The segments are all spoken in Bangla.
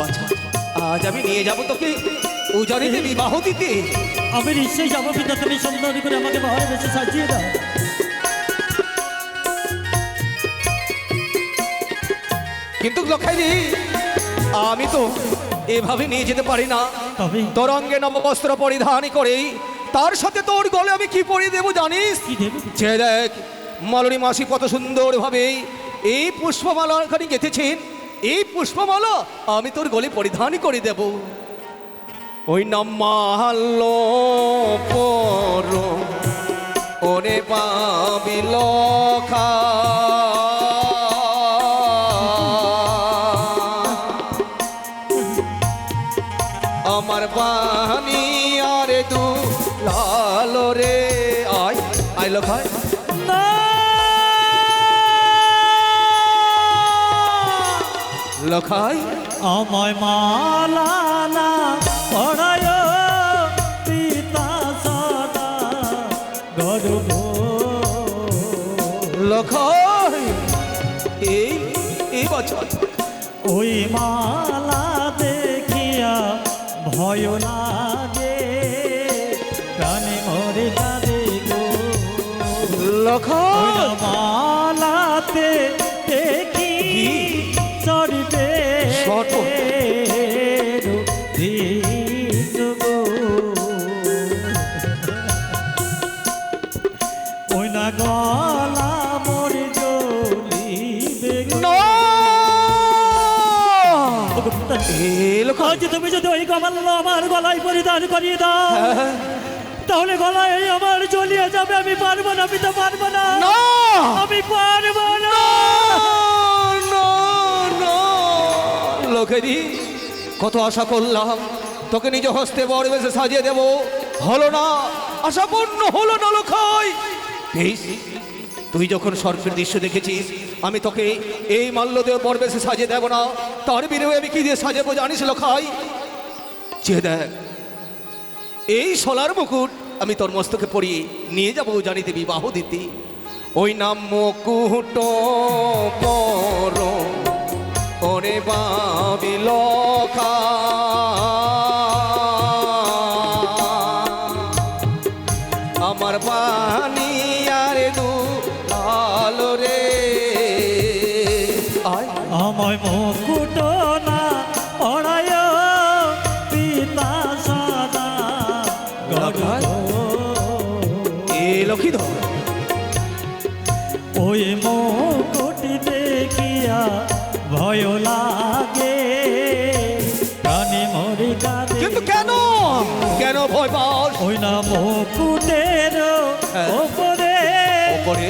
বাছা আজ আমি নিয়ে যাব তোকে উজানিতে বিবাহ দিতে। আমি নিশ্চয়ই যাব পিতা তুমি সুন্দর করে আমাকে বেশি সাজিয়ে দাও। কিন্তু লখাইনি আমি তো এভাবে নিয়ে যেতে পারি না। তবে? তোর অঙ্গে নববস্ত্র পরিধান করেই তার সাথে তোর গলে আমি কি পরিয়ে দেবো জানিস? যে দেখ মালনী মাসি কত সুন্দরভাবে এই পুষ্পমালা গেঁথেছেন। এই পুষ্পমালা আমি তোর গলে পরিধান করে দেব। ওই নাম মাহাল্য পর ওরে পাবি লখা। আমার বাণী আরে দু লাল রে, আয় আয় লখায় লখাই আমায় মালানা পড়ায় পিতা সদা গর্ব। লখাই এই এই বছর। ওই মালা দেখিয়া ভয় লাগে প্রাণে মরে কাঁদে গো। লখাই মালাতে কমাল্য আমার গলায় পরিধান করিয়ে দাও। তাহলে গলায় আমার জ্বলিয়ে যাবে আমি পারব না পিতা পারব না। না! আমি পারব না। লোকেরি কত আশা করলাম তোকে নিজ হস্তে বড় বেশে সাজিয়ে দেব। হলো না আশা পূর্ণ হলো না লোকাই তুই যখন সর্পের দৃশ্য দেখেছিস আমি তোকে এই মাল্য দেব বড় বেশে সাজিয়ে দেব না। তার বিনিময়ে আমি কি দিয়ে সাজাবো জানিস লোকাই যে দেখ, এই সোলার মুকুট আমি তোর মস্তকে পড়িয়ে নিয়ে যাব জানিতে বিবাহ দিতি ওই নাম মুকুট পর, ওরে বাবি লখা লক্ষ্মীধর ওই মুকুট দেখিয়া ভয় লাগে প্রাণে মরে কাঁদে কিন্তু কেন কেন ভয় পাস ওই না মুকুটের হ্যাঁ। ওপরে ওপরে?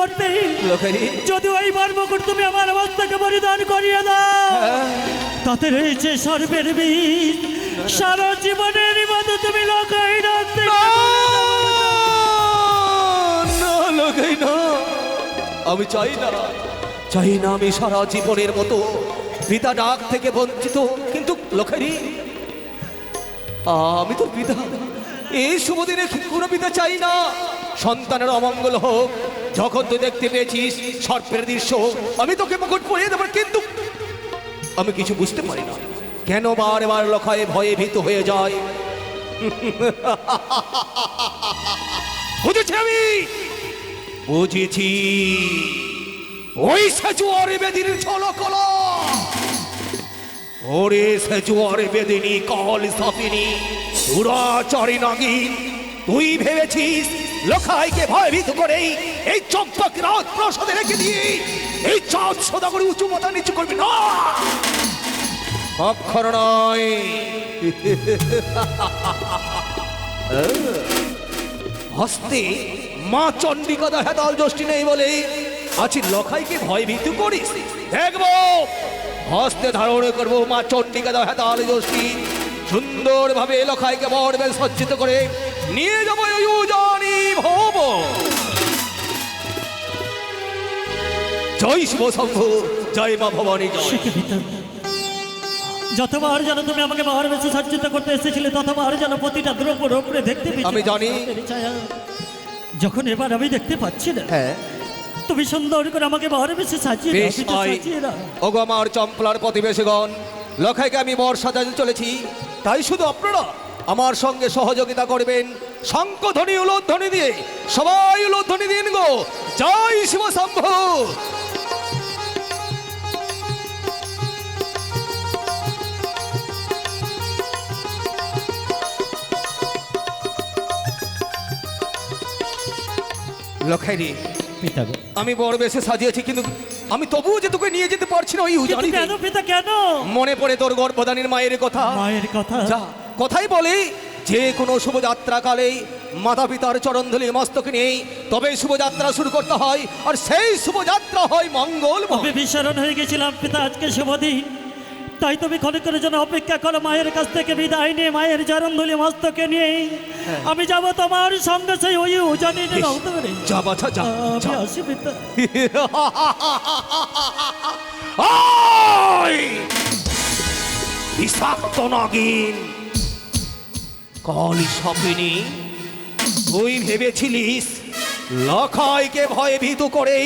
করতে। যদি ওই বার মুকুট তুমি আমার মস্তকে পরিধান করিয়ে দাও তাতে রয়েছে সর্বের বীজ। সারা জীবনের মতো তুমি লোকাই রাখতে না লোকাই না। আমি চাই না চাই না আমি সারা জীবনের মতো পিতা ডাক থেকে বঞ্চিত। কিন্তু লোকেরি আমি তো পিতা। এই শুভ দিনে কোনো পিতা চাই না। সন্তানের অমঙ্গল হোক যখন তুই দেখতে পেয়েছিস, সর্পের দৃশ্য। আমি তোকে মুকুট পরিয়ে দেবো, কিন্তু আমি কিছু বুঝতে পারি না। কেন বারবার লখায় ভয়ে ভীত হয়ে যায়? বুঝেছি আমি! বুঝেছি। ওই সেচুয়ারে বেদির ছলকল ওরে সেচুয়ারে বেদিনী, কল সাপিনী চুরাচরি নাগিন, তুই ভেবেছিস লোখাইকে ভয়ভীত করেই এই চম্পক রাত প্রসাদে রেখে দিয়ে এই চাঁদ সদা করে উঁচু মাথা নিচু করবি না। অক্ষর নয়। হস্তে মা চণ্ডিকা দেখা দল যষ্টি নেই বলে আছি লখাইকে ভয় ভীতু করিস। দেখব। হস্তে ধারণ করব মা চণ্ডিকা দেখা দল যষ্টি সুন্দরভাবে লখাইকে বড়বে সজ্জিত করে নিয়ে যাব ওই উজানি ভব। জয় শিব শম্ভু জয় মা ভবানী জয়। যতবার যেন তুমি আমাকে বাহার বেশি সজ্জিত করতে এসেছিলে ততবার যেন প্রতিটা দ্রব্যর উপরে দেখতে আমি জানি। যখন এবার আমি দেখতে পাচ্ছি না হ্যাঁ। তুমি সুন্দর করে আমাকে বাহার বেশি সাজিয়ে ওগো আমার চম্পলার প্রতিবেশীগণ লখাইকে আমি বর সাজাতে চলেছি। তাই শুধু আপনারা আমার সঙ্গে সহযোগিতা করবেন। শঙ্কধ্বনি উলোধ্বনি দিয়ে সবাই উলোধ্বনি দিন গো। জয় শিব শম্ভু। লখাই রে পিতা গো আমি বড় বেশে সাজিয়েছি কিন্তু আমি তবুও যে তোকে নিয়ে যেতে পারছি না ওই উজানি কেন পিতা কেন? মনে পড়ে তোর গর্ভদানীর মায়ের কথা। মায়ের কথা? যা কথাই বলে যে কোনো শুভযাত্রাকালে মাতা পিতার চরণধলি মস্তক নেই তবে শুভযাত্রা শুরু করতে হয় আর সেই শুভযাত্রা হয় মঙ্গল বিস্মরণ হয়ে গেছিলাম পিতা আজকে শুভদিন তাই তুমি ক্ষণিকের জন্য অপেক্ষা করো মায়ের কাছ থেকে বিদায় নিয়ে মায়ের চরণধুলি মস্তকে নিয়ে আমি যাব তোমার সঙ্গে সেই ওই উজানি যা বাছা যা আমি যা। আসি পিতা ওই! বিষাক্ত নাগিন কলি সপিনি তুই ভেবেছিলিস লখাইকে ভয়ে ভীত করে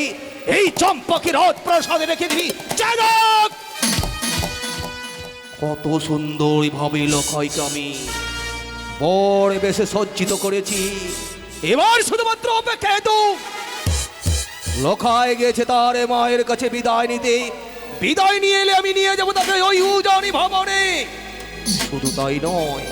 এই চম্পকে রথ প্রসাদে রেখে দিবি জাগক! কত সুন্দর ভাবে লখাইকে আমি বড় বেশে সজ্জিত করেছি। এবার শুধুমাত্র অপেক্ষা তো লখায় গেছে তার মায়ের কাছে বিদায় নিতে। বিদায় নিয়ে এলে আমি নিয়ে যাব তাকে ওই উজানি ভবনে। শুধু তাই নয়!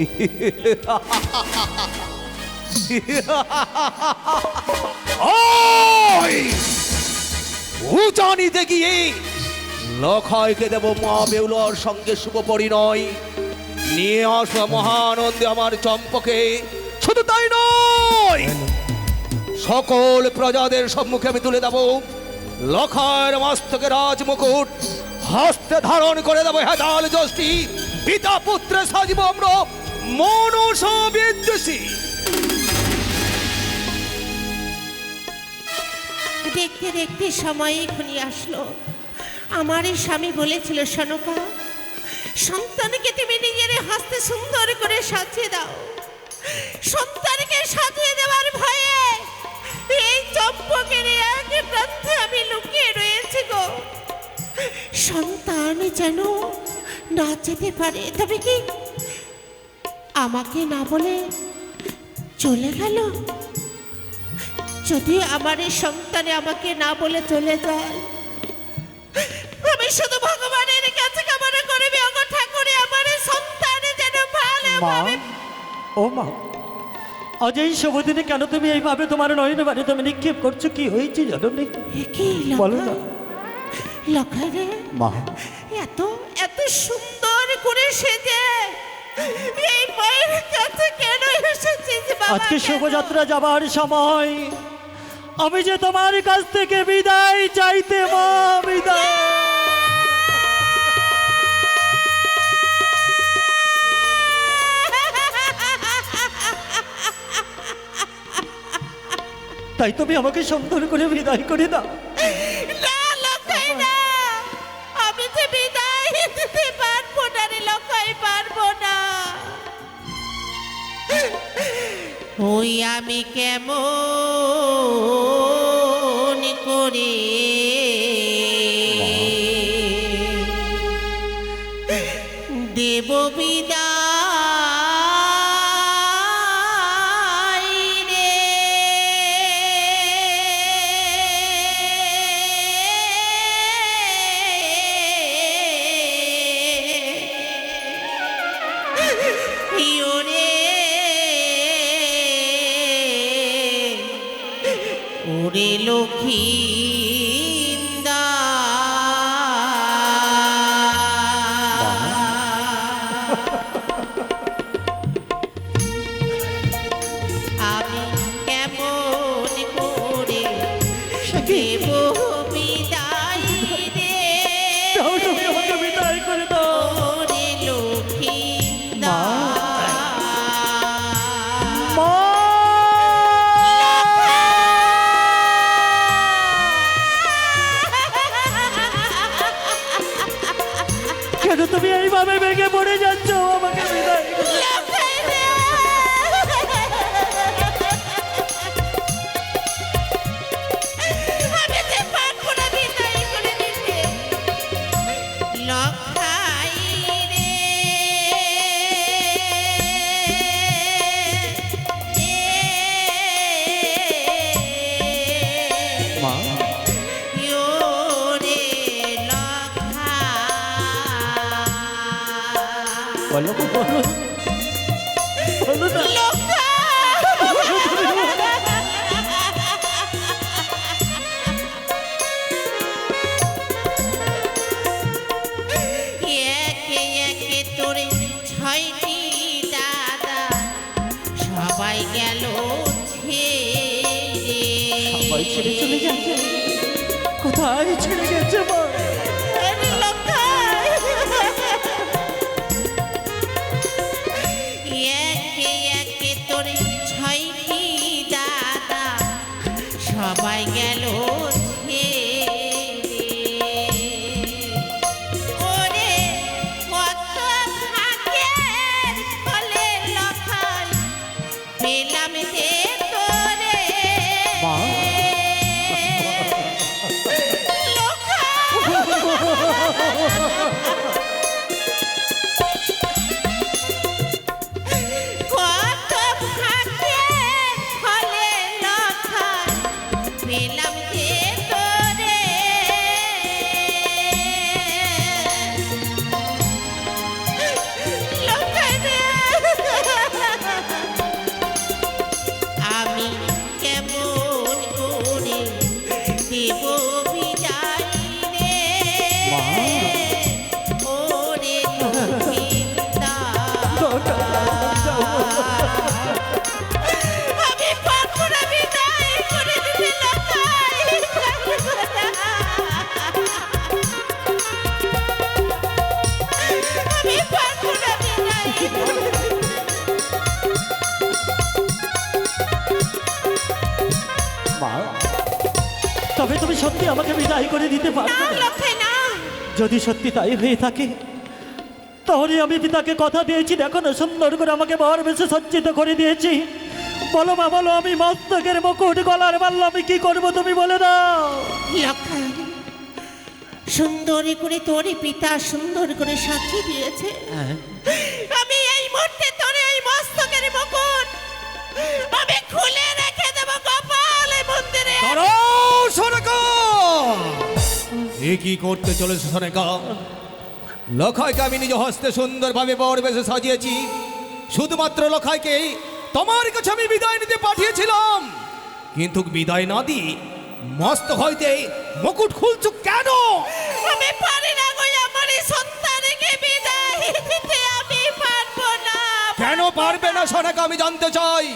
উজানিতে গিয়ে লখাইকে দেব মা বেউলার সঙ্গে শুভ পরিণয়। নিয়ে আসা মহানন্দে আমার চম্পকে। শুধু তাই নয়, সকল প্রজাদের সম্মুখে আমি তুলে দেব। লখার মস্তকে রাজমুকুট হস্তে ধারণ করে দেবো হেদাল যষ্টি পিতা পুত্রে সাজিব আমরা মনস বিদ্বেষী। দেখতে দেখতে সময় এখনই আসলো। আমার এই স্বামী বলেছিল সনকা সন্তানকে তুমি নিজের হাসতে সুন্দর করে সাজিয়ে দাও। সন্তানকে সাজিয়ে দেওয়ার ভয়ে এই চম্পকের এক প্রান্তে আমি লুকিয়ে রয়েছি গো। সন্তান যেন না যেতে পারে, তবে কি আমাকে না বলে চলে গেল? যদি আমার এই সন্তানে আমাকে না বলে চলে যায় শুধু ভগবানের কাছে কামনা করবি অগ ঠাকুরে আমার সন্তানে যেন ভালো মা ও মা আজ এই শুভদিনে কেন তুমি এইভাবে তোমার নয়নে বাড়ি তুমি নিক্ষেপ করছ? কি হয়েছে জানো নি? কি বলো না। লখাই মা। এত এত সুন্দর করে সেজে এই মায়ের কাছে কেন এসেছিস আজকে? শোভাযাত্রা যাবার সময় আমি যে তোমার কাছ থেকে বিদায় চাইতে মা বিদায়। তাই তুমি আমাকে সুন্দর করে বিদায় করে দাও। আমি না পারব না। ওই আমি কেমন ওরে ভেঙে পড়ে যাচ্ছ কোথায় ছেড়ে গেছে সবাই গেল পেলাম যে যদি সত্যি তাই হয়ে থাকে তাহলে আমি পিতাকে কথা দিয়েছি দেখো না সুন্দর করে আমাকে বর বেশি সজ্জিত করে দিয়েছি। বলো মা বলো আমি মস্তকের মুকুট গলার মাল্লা আমি কি করব তুমি বলে দাও। সুন্দরী করে তোর পিতা সুন্দর করে সাক্ষী দিয়েছে। আমি এ কি করতে চলেছে সোনাকা লখাইকে আমি নিজ হস্তে সুন্দরভাবে বর বেশে সাজিয়েছি। শুধুমাত্র লখাইকে তোমার কাছে আমি বিদায় নিতে পাঠিয়েছিলাম। কিন্তু বিদায় না দিয়ে মস্ত হইতে মুকুট খুলছো কেন? আমি পারি না গো আমার এই সন্তানকে বিদায় দিতে আমি পারব না। কেন পারবে না সোনাকা আমি জানতে চাই?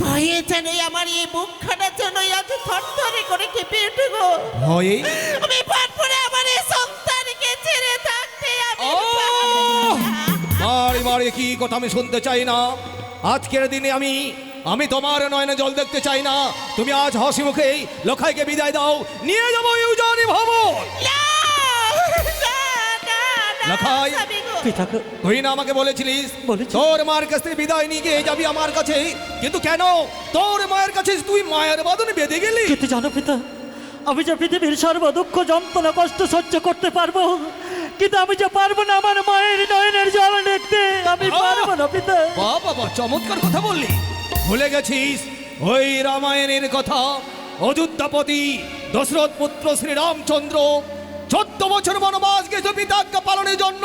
ভয়ে যেন আমার এই মুখখানা যেন আজ থরথরে করে কেঁপে উঠে গো। ভয়ে? আমি পারব না আমার এই সন্তানকে ছেড়ে থাকতে আমি। বাড়ি বাড়ি কি কথা আমি শুনতে চাই না। আজকের দিনে আমি আমি তোমার নয়নে জল দেখতে চাই না। তুমি আজ হাসি মুখেই লখাইকে বিদায় দাও। নিয়ে যাব ইউজানি ভবন। লখাই। স্বামী গো। তুই না আমাকে বলেছিলিস তোর মার কাছ থেকে বিদায় নিয়ে গিয়ে যাবি আমার কাছে। কিন্তু কেন? তোর মায়ের কাছে তুই মায়ের বাদনে বেঁধে গেলি। কিন্তু জানো পিতা আমি যে পৃথিবীর সর্ব দুঃখ যন্ত্রণা কষ্ট সহ্য করতে পারব কিন্তু আমি যে পারব না আমার মায়ের নয়নের জল দেখতে আমি! পারব না পিতা বাবা বাবা চমৎকার কথা বললি। ভুলে গেছিস? ওই রামায়ণের কথা। অযোধ্যাপতি দশরথ পুত্র শ্রীরামচন্দ্র চোদ্দ বছর বনবাস গেছে পিতাজ্ঞা পালনের জন্য।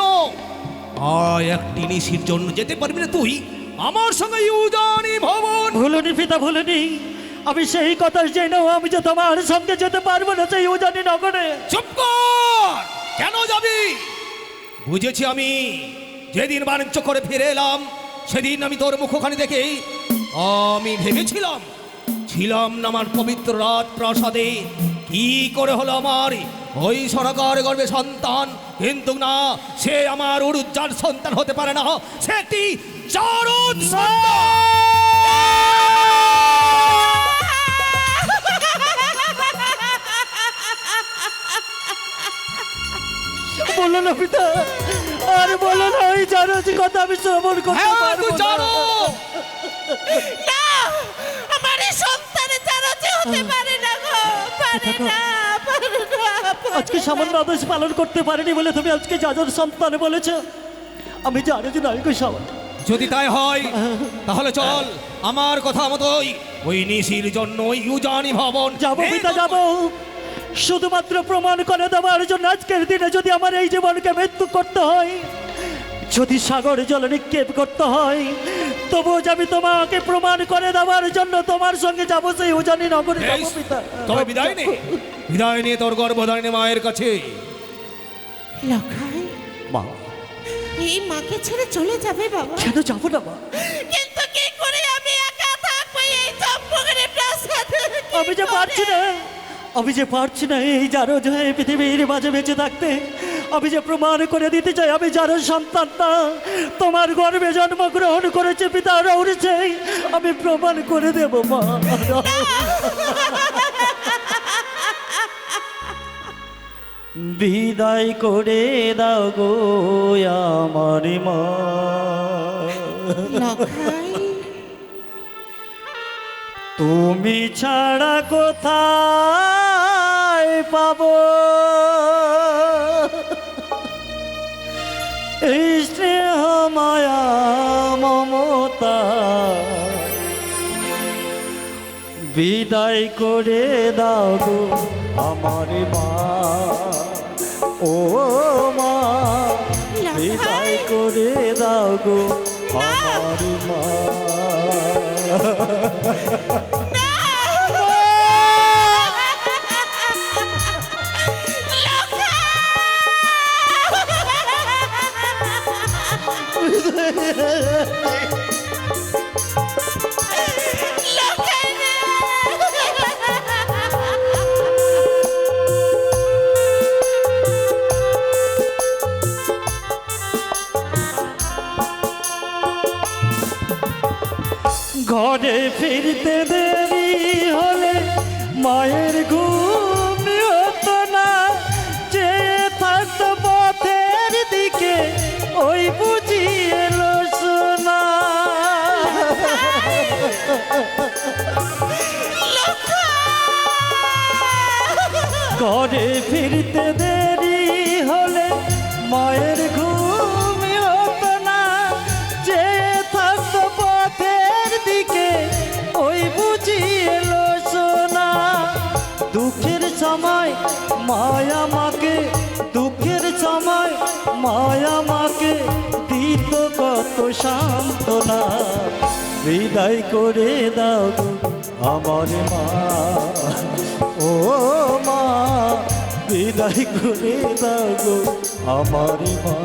আর একটি নিশির জন্য যেতে পারবি না তুই। আমার সঙ্গে ইউজানি ভবন। ভুলনি পিতা ভুলনি। আমি সেই কথা জেনেও আমি যে তোমার সঙ্গে যেতে পারব না সেই উজানি নগরে। চুপ কর! কেন যাবি? বুঝেছি আমি যেদিন বাণিজ্য করে ফিরে এলাম সেদিন আমি তোর মুখখানি দেখে আমি ভেবেছিলাম ছিলাম না আমার পবিত্র রাত প্রাসাদে কি করে হলো আমার ওই সরকার গর্বে সন্তান? কিন্তু না সে আমার উড়ুজ্জার সন্তান হতে পারে না সেটি জারদ বলল না পিতা আর বলো না ওই জারজ কথা আমি শ্রবণ করতে হ্যাঁ পারব না। আমার এই সন্তানের হতে পারে না গো পারে আজকে সামান্য আদেশ পালন করতে পারেনি বলে তুমি আজকে যাজর সন্তান বলেছ আমি জানি যে গো সামান্য। যদি তাই হয় তাহলে চল আমার কথা মতোই ওই নিশির জন্য ওই উজানি ভবন। যাব পিতা যাব। শুধুমাত্র প্রমাণ করে দেওয়ার জন্য আজকের দিনে যদি আমার এই জীবনকে মৃত্যু করতে হয় যদি সাগর জলে নিক্ষেপ করতে হয় তবুও যে আমি তোমাকে প্রমাণ করে দেওয়ার জন্য তোমার সঙ্গে যাব সেই উজানি নগরে যাব পিতা। তবে বিদায় নে। বিদায় নিয়ে তোর গর্ভধারিণী মায়ের কাছে। লখাই মা। এই মাকে ছেড়ে চলে যাবে বাবা। কেন যাব না মা? কিন্তু কি করে আমি একা থাকব এই চম্পকের প্রাসাদে? আমি যে পারছি না আমি যে পারছি না এই যারো এই পৃথিবীর মাঝে বেঁচে থাকতে আমি যে প্রমাণ করে দিতে চাই আমি যার সন্তান না তোমার গর্বে জন্মগ্রহণ করেছে পিতা রৌরেছে আমি প্রমাণ করে দেব মা। বিদায় করে দাও গো আমার মা। তুমি ছাড়া কোথায় পাব? বিদায় করে দাও গো আমার মা। ও মা বিদায় করে দাও গো আমার মা। ঘরে ফিরতে দেরি হলে মায়ের ঘুম হতো না। যে থাকতো পথের দিকে, ওই বুঝি এলো সোনা। দুঃখের সময় মায়া মাকে, দুঃখের সময় মায়া মাকে দিত কত সান্ত্বনা। বিদায় করে দাও আমার মা। ও বিদায় করে দাও গো আমার মা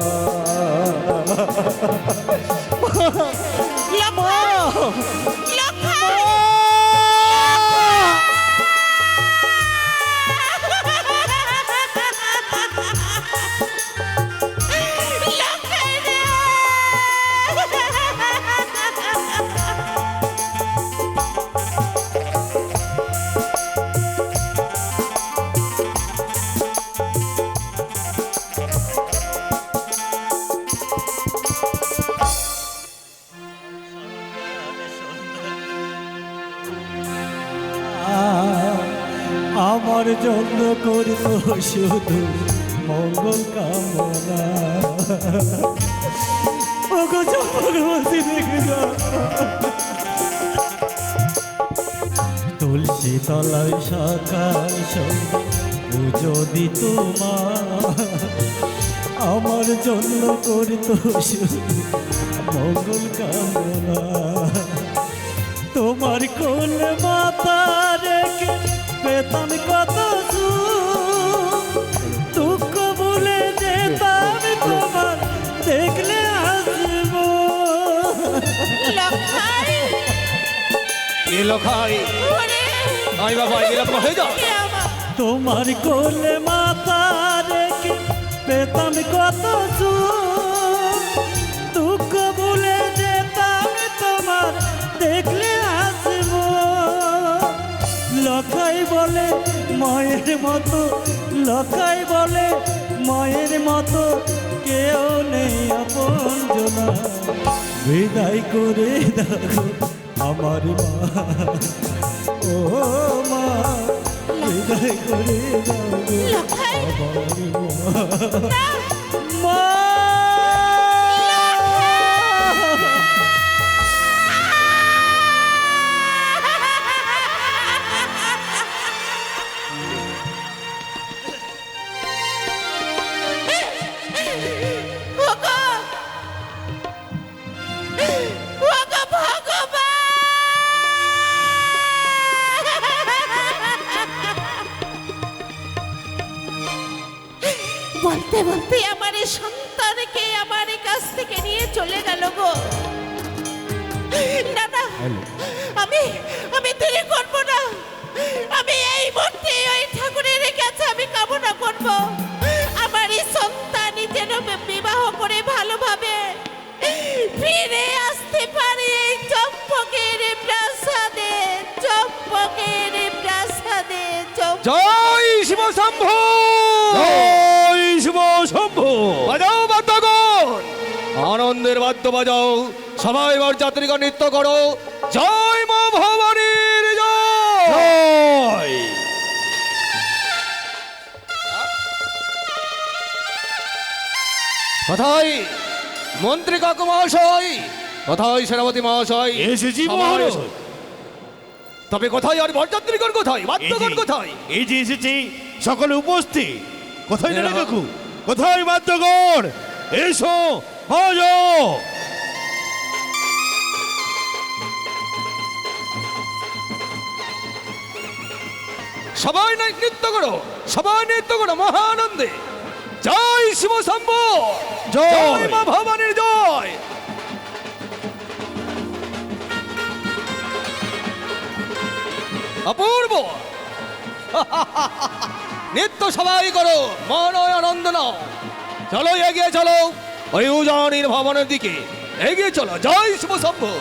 শুধু মঙ্গল কামনা। যা তুলসী তলায় সকাল সন্ধ্যা পুজো দিত মা আমার জন্য করত মঙ্গল কামনা। তোমার কোল মাথা রেখে পেতাম কত সুখ। দেখলে আসব তোমার কোলে মাথা রেখে পেতাম কত। দুঃখ ভুলে যেতাম তোমার দেখলে আসব লখাই বলে মায়ের মতো লখাই বলে মায়ের মতো কেউ নেই আপন জনা। বিদায় করে দাও আমার মা। ও মা বিদায় করে দাও আমার মা। বলতে বলতে আমার এই সন্তানকে আমার এই কাছ থেকে নিয়ে চলে গেল গো। না না আমি আমি দেরি করব না। আমি এই মুহূর্তে ওই ঠাকুরের কাছে আমি কামনা করব। আমার এই সন্তানই যেন বিবাহ করে ভালোভাবে ফিরে আসতে পারে। এই চম্পকের প্রাসাদে চম্পকের প্রাসাদে চম্পক জয় শিব শম্ভু জয়! শিব শম্ভু বাজাও বাদ্যগণ। আনন্দের বাদ্য বাজাও। সবাই এবার যাত্রীগণ নৃত্য করো। জয় মা ভবানীর জয়। কোথায় মন্ত্রী কাকু মহাশয় কোথায় সেনাপতি মহাশয় এসেছি। তবে কোথায় আর বরযাত্রীগণ কোথায়? বাদ্যগণ কোথায়? এই যে এসেছি সকলে উপস্থিত। কোথায়। কাকু? কোথায় বাদ্যগর এসো বাজো। সবাই নৃত্য করো? সবাই নৃত্য করো মহানন্দে। জয় শিব শম্ভু। জয়। জয় মা ভবানীর জয়। অপূর্ব। নৃত্য সবাই করো, মনয় আনন্দ নাও। চলো, এগিয়ে চলো, ওই উজানির ভবনের দিকে। এগিয়ে চলো, জয় শুভ শম্ভু